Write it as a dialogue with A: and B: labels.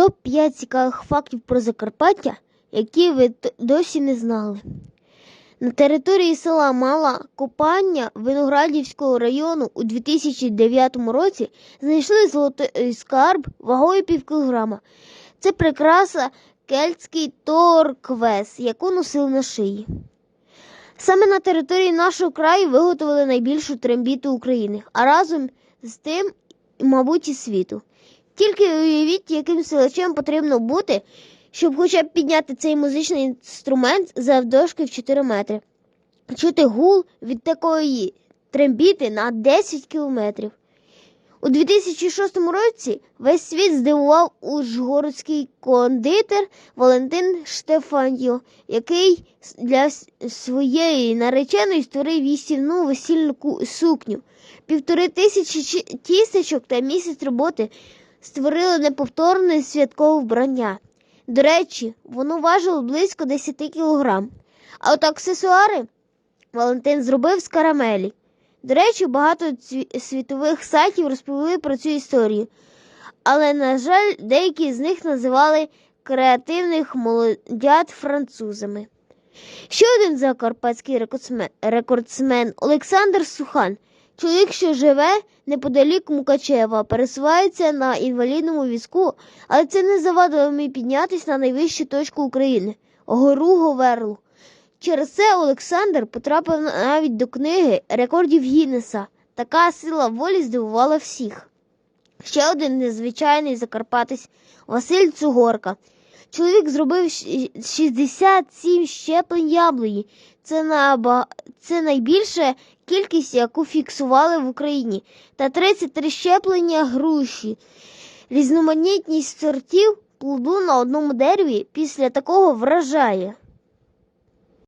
A: Топ-5 цікавих фактів про Закарпаття, які ви досі не знали. На території села Мала Копання Виноградівського району у 2009 році знайшли золотий скарб вагою пів кілограма. Це прикраса кельтський торквес, яку носили на шиї. Саме на території нашого краю виготовили найбільшу трембіту України, а разом з тим, мабуть, і світу. Тільки уявіть, яким силачем потрібно бути, щоб хоча б підняти цей музичний інструмент завдовжки в 4 метри. Чути гул від такої трембіти на 10 кілометрів. У 2006 році весь світ здивував ужгородський кондитер Валентин Штефаньо, який для своєї нареченої створив вісільну весільну сукню. Півтори тисячі тістечок та місяць роботи створили неповторне святкове вбрання. До речі, воно важило близько 10 кілограм. А от аксесуари Валентин зробив з карамелі. До речі, багато світових сайтів розповіли про цю історію. Але, на жаль, деякі з них називали креативних молодят французами. Ще один закарпатський рекордсмен, Олександр Сухан, чоловік, що живе неподалік Мукачева, пересувається на інвалідному візку, але це не завадило йому піднятися на найвищу точку України гору Говерлу. Через це Олександр потрапив навіть до книги рекордів Гіннеса. Така сила волі здивувала всіх. Ще один незвичайний закарпатець Василь Цугорка. Чоловік зробив щ- 67 щеплень яблуні. Це, наба... Це найбільша кількість, яку фіксували в Україні, та 33 щеплення груші. Різноманітність сортів плоду на одному дереві після такого вражає.